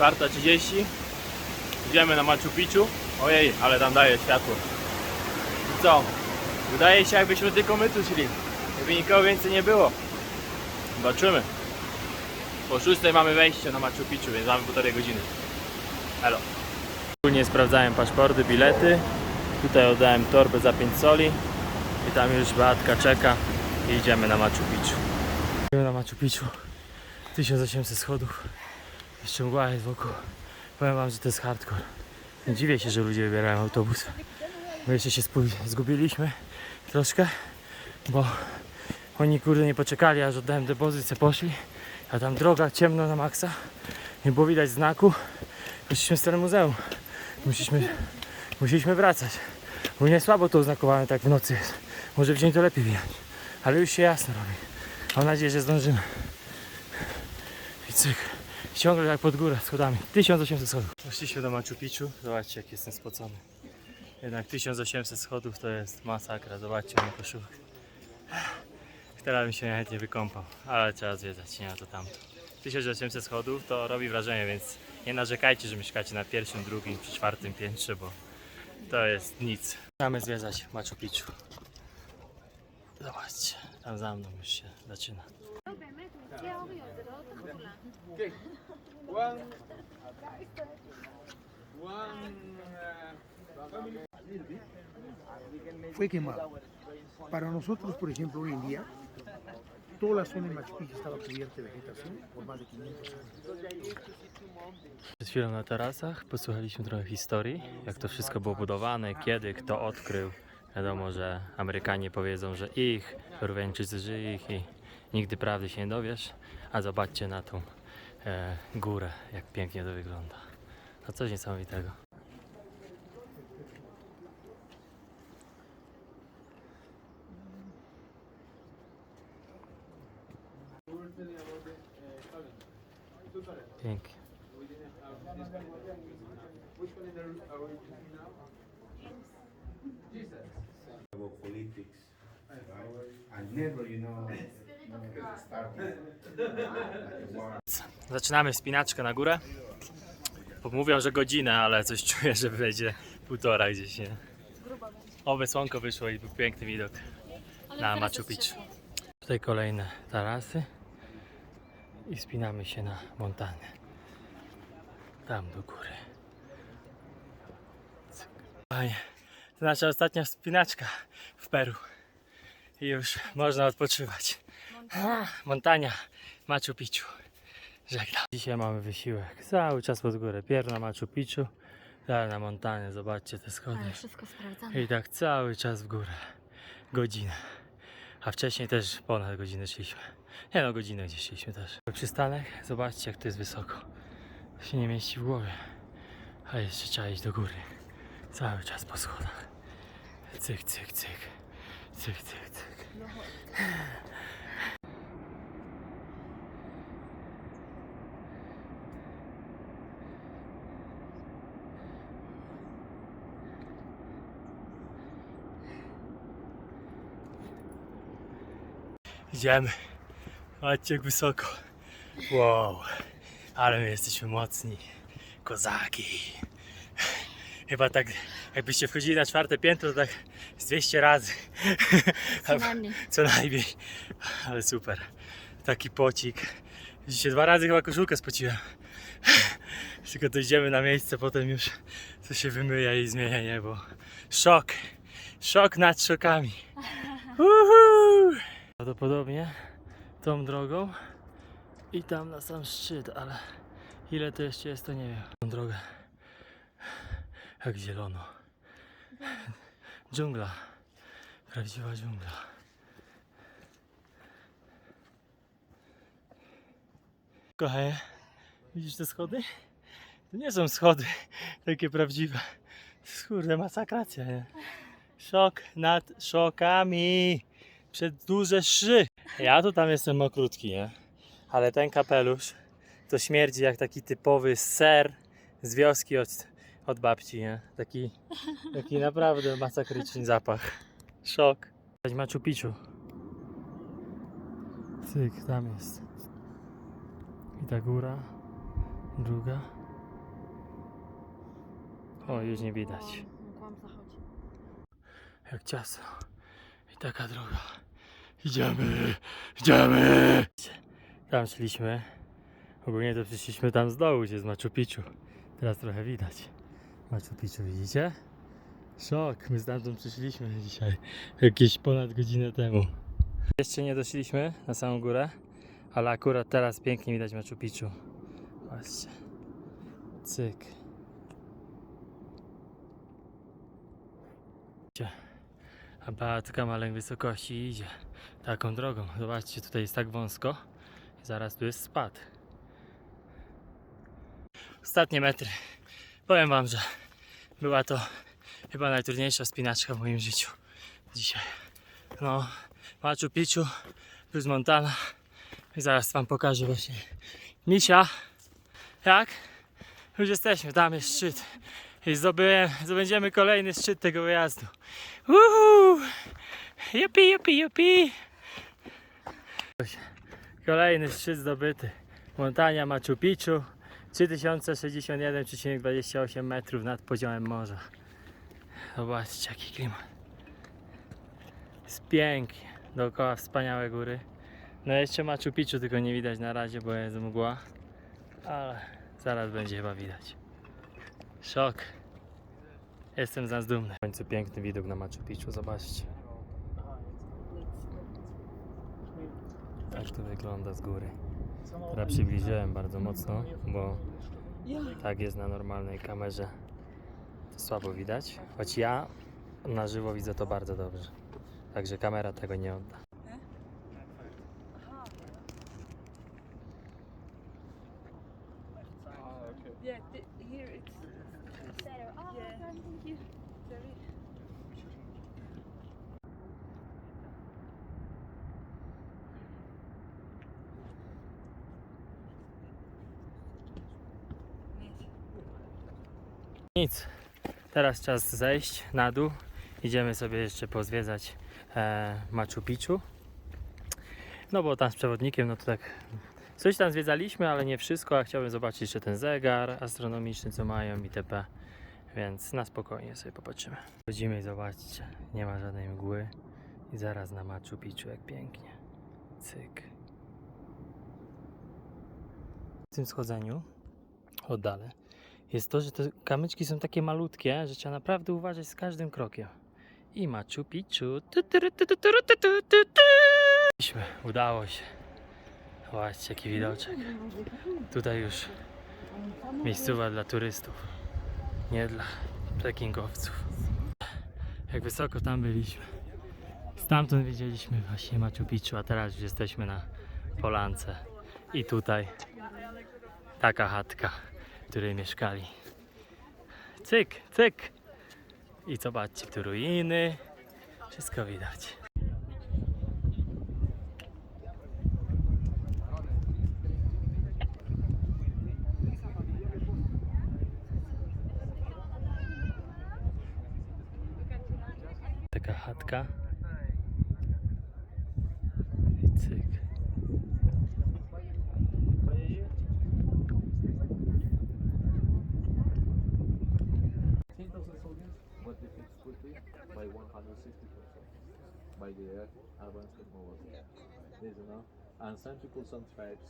4.30 Idziemy na Machu Picchu. Ojej, ale tam daje światło. I co? Wydaje się jakbyśmy tylko my tu szli. Jakby nikogo więcej nie było. Zobaczymy. Po 6 mamy wejście na Machu Picchu, więc mamy półtorej godziny. Elo. Ogólnie sprawdzałem paszporty, bilety. Tutaj oddałem torbę za 5 soli. I tam już Beatka czeka. I idziemy na Machu Picchu. Idziemy na Machu Picchu. 1800 schodów. Jeszcze mgła jest wokół. Powiem wam, że to jest hardcore. Dziwię się, że ludzie wybierają autobus. My jeszcze się zgubiliśmy troszkę, bo oni kurde nie poczekali, aż oddałem depozyt, poszli. A tam droga ciemno na maksa. Nie było widać znaku. Poszliśmy z terenu muzeum. Musieliśmy, musieliśmy wracać. Bo nie słabo to oznakowane tak w nocy jest. Może w dzień to lepiej widać. Ale już się jasno robi. Mam nadzieję, że zdążymy. I cyk. Ciągle jak pod górę schodami. 1800 schodów. Poszliśmy do Machu Picchu. Zobaczcie jak jestem spocony. Jednak 1800 schodów to jest masakra. Zobaczcie mój koszulek. Teraz bym się chętnie wykąpał, ale trzeba zwiedzać, nie ma to tamto. 1800 schodów to robi wrażenie, więc nie narzekajcie, że mieszkacie na pierwszym, drugim czy czwartym piętrze, bo to jest nic. Mamy zwiedzać Machu Picchu. Zobaczcie, tam za mną już się zaczyna. Fue quemado. Para nosotros, por ejemplo, hoy en día, toda la zona de Machu Picchu estaba cubierta de vegetación por más de 500 años. Przed chwilą na tarasach posłuchaliśmy trochę historii, jak to wszystko było budowane, kiedy, kto odkrył. Wiadomo, że Amerykanie powiedzą, że ich, Peruwiańczycy, że ich i nigdy prawdy się nie dowiesz. A zobaczcie na tą e, górę, jak pięknie to wygląda. To coś niesamowitego. Pięknie. about politics. Right? Never, you know, Zaczynamy wspinaczkę na górę. Mówią, że godzinę, ale coś czuję, że będzie półtora gdzieś, nie? Oby słonko wyszło i był piękny widok na Machu Picchu. Tutaj kolejne tarasy i wspinamy się na montanę. Tam do góry. Fajnie. To nasza ostatnia wspinaczka w Peru. I już można odpoczywać. Montania Machu Picchu. Żegnam. Dzisiaj mamy wysiłek. Cały czas pod górę. Pierw na Machu Picchu, dalej na Montanie. Zobaczcie te schody. Ale wszystko sprawdzamy. I tak cały czas w górę. Godzinę. A wcześniej też ponad godzinę szliśmy. Nie no, godzinę gdzieś szliśmy też. Przystanek, zobaczcie jak to jest wysoko. To się nie mieści w głowie. A jeszcze trzeba iść do góry. Cały czas po schodach. Cyk, cyk, cyk. Cyk, cyk, cyk. Idziemy. Patrzcie jak wysoko. Wow. Ale my jesteśmy mocni. Kozaki. Chyba tak, jakbyście wchodzili na czwarte piętro, tak z 200 razy. Co najmniej. Co najmniej. Ale super. Taki pocik. Dzisiaj dwa razy chyba koszulkę spociłem. Tylko dojdziemy na miejsce, potem już to się wymyje i zmienia niebo. Szok. Szok nad szokami. Uhu! Prawdopodobnie tą drogą i tam na sam szczyt, ale ile to jeszcze jest, to nie wiem. Tą drogę. Jak zielono. Dżungla. Prawdziwa dżungla. Kochanie, widzisz te schody? To nie są schody takie prawdziwe. To jest, Kurde, masakracja, nie? Szok nad szokami. Przed duże szy. Ja to tam jestem mokrutki, nie? Ale ten kapelusz to śmierdzi jak taki typowy ser z wioski od, od babci, nie? Taki, taki naprawdę masakryczny zapach. Szok. Machu Picchu. Cyk, tam jest. I ta góra, druga. O, już nie widać. Jak ciasno. I taka droga. Idziemy, idziemy. Tam szliśmy. Ogólnie to przyszliśmy tam z dołu, gdzie z Machu Picchu. Teraz trochę widać. Machu Picchu widzicie? Szok, my stamtąd przyszliśmy dzisiaj. Jakieś ponad godzinę temu. Jeszcze nie doszliśmy na samą górę, ale akurat teraz pięknie widać Machu Picchu. Patrzcie. Cyk. A Beatka ma lęk wysokości i idzie taką drogą. Zobaczcie, tutaj jest tak wąsko. Zaraz tu jest spad. Ostatnie metry. Powiem wam, że była to chyba najtrudniejsza spinaczka w moim życiu dzisiaj. No, Machu Picchu plus Montana. I zaraz wam pokażę właśnie. Misia, jak? Już jesteśmy, tam jest szczyt. I zdobyłem, zdobędziemy kolejny szczyt tego wyjazdu. Uhu! Jupi, jupi, jupi! Kolejny szczyt zdobyty. Montania Machu Picchu. 3061,28 metrów nad poziomem morza. Zobaczcie jaki klimat. Jest pięknie. Dookoła wspaniałe góry. No jeszcze Machu Picchu tylko nie widać na razie, bo jest mgła. Ale zaraz będzie chyba widać. Szok. Jestem z nas dumny. W końcu piękny widok na Machu Picchu, zobaczcie. Tak to wygląda z góry. Teraz przybliżyłem bardzo mocno, bo tak jest na normalnej kamerze. To słabo widać, choć ja na żywo widzę to bardzo dobrze. Także kamera tego nie odda. Nic. Teraz czas zejść na dół. Idziemy sobie jeszcze pozwiedzać e, Machu Picchu. No bo tam z przewodnikiem, no to tak coś tam zwiedzaliśmy, ale nie wszystko, a chciałbym zobaczyć jeszcze ten zegar astronomiczny, co mają itp. Więc na spokojnie sobie popatrzymy. Chodzimy i zobaczcie, nie ma żadnej mgły i zaraz na Machu Picchu jak pięknie. Cyk. W tym schodzeniu oddalę jest to, że te kamyczki są takie malutkie, że trzeba naprawdę uważać z każdym krokiem. I Machu Picchu. Udało się. Zobaczcie, jaki widoczek. Tutaj już miejscowa dla turystów, nie dla trekkingowców. Jak wysoko tam byliśmy. Stamtąd widzieliśmy właśnie Machu Picchu, a teraz już jesteśmy na polance. I tutaj taka chatka której mieszkali. Cyk, cyk. I zobaczcie, tu ruiny. Wszystko widać. Taka chatka. Cyk.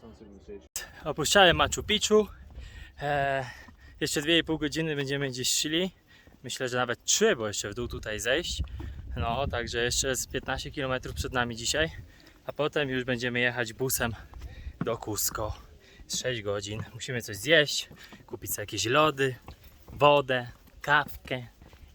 Sun civilization. Opuszczałem Machu Picchu. E, jeszcze 2,5 godziny będziemy gdzieś szli. Myślę, że nawet 3, bo jeszcze w dół tutaj zejść. No, także jeszcze z 15 km przed nami dzisiaj. A potem już będziemy jechać busem do Cusco. Z 6 godzin. Musimy coś zjeść, kupić sobie jakieś lody, wodę, kawkę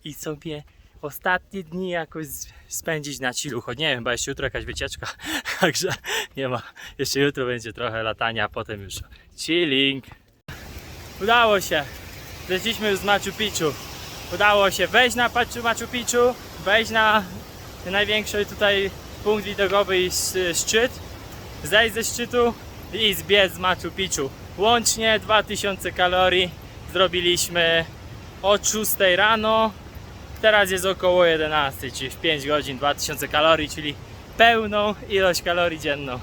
i sobie ostatnie dni jakoś spędzić na chillu. Choć nie wiem, chyba jeszcze jutro jakaś wycieczka. Także nie ma. Jeszcze jutro będzie trochę latania, a potem już chilling. Udało się. Zeszliśmy już z Machu Picchu. Udało się wejść na Machu Picchu, wejść na największy tutaj punkt widokowy i sz- szczyt, zejść ze szczytu i zbiec z Machu Picchu. Łącznie 2000 kalorii zrobiliśmy od 6 rano. Teraz jest około 11, czyli w 5 godzin 2000 kalorii, czyli pełną ilość kalorii dzienną.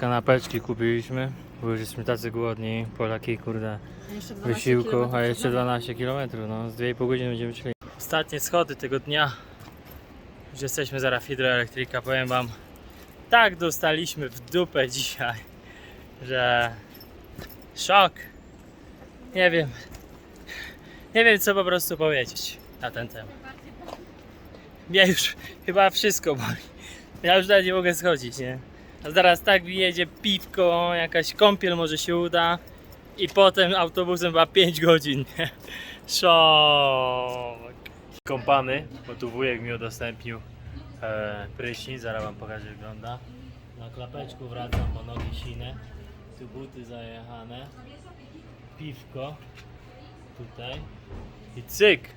Kanapeczki kupiliśmy, Bo już jesteśmy tacy głodni, Polaki, kurde, Jeszcze 12 wysiłku, a jeszcze przed nami. 12 km, no z 2,5 godziny będziemy szli. Ostatnie schody tego dnia. Już jesteśmy zaraz hidroelektryka, powiem wam, tak dostaliśmy w dupę dzisiaj, że szok. Nie wiem, nie wiem co po prostu powiedzieć na ten temat. Ja już chyba wszystko boli. Ja już nawet nie mogę schodzić, nie? A zaraz tak jedzie piwko, jakaś kąpiel może się uda i potem autobusem chyba 5 godzin? Szok! Kąpany, bo tu wujek mi udostępnił e, prysznic, zaraz wam pokażę jak wygląda. Na klapeczku wracam, bo nogi sine. Tu buty zajechane. Piwko. Tutaj. I cyk!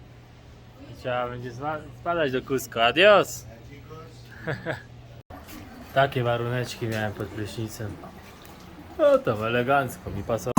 Trzeba będzie spadać do Cusco. Adios! Takie waruneczki miałem pod prysznicem. No to elegancko mi pasowało.